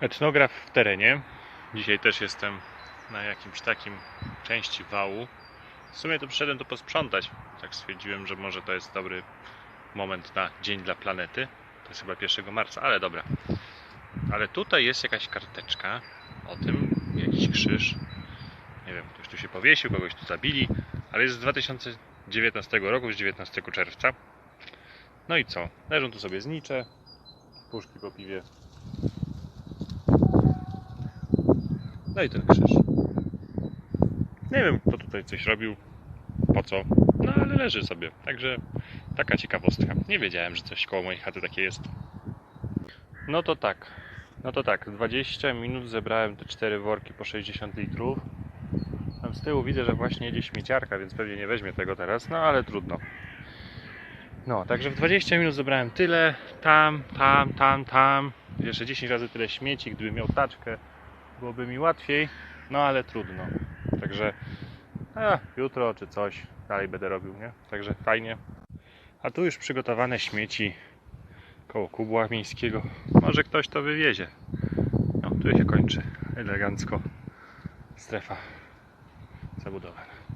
Etnograf w terenie. Dzisiaj też jestem na jakimś takim części wału. W sumie to przyszedłem to posprzątać. Tak stwierdziłem, że może to jest dobry moment na Dzień dla Planety. To jest chyba 1 marca, ale dobra. Ale tutaj jest jakaś karteczka o tym, jakiś krzyż. Nie wiem, ktoś tu się powiesił, kogoś tu zabili, ale jest z 2019 roku, z 19 czerwca. No i co? Leżą tu sobie znicze, puszki po piwie. No i ten krzyż. Nie wiem, kto tutaj coś robił, po co, no ale leży sobie. Także taka ciekawostka. Nie wiedziałem, że coś koło mojej chaty takie jest. No to tak. No to tak, 20 minut zebrałem te cztery worki po 60 litrów. Tam z tyłu widzę, że właśnie jedzie śmieciarka, więc pewnie nie weźmie tego teraz, no ale trudno. No, także w 20 minut zebrałem tyle, tam, tam, tam, tam. Jeszcze 10 razy tyle śmieci, gdybym miał taczkę, byłoby mi łatwiej, no ale trudno. Także a, jutro czy coś dalej będę robił, nie? Także fajnie. A tu już przygotowane śmieci koło kubła miejskiego. Może ktoś to wywiezie. No, tu się kończy elegancko strefa zabudowana.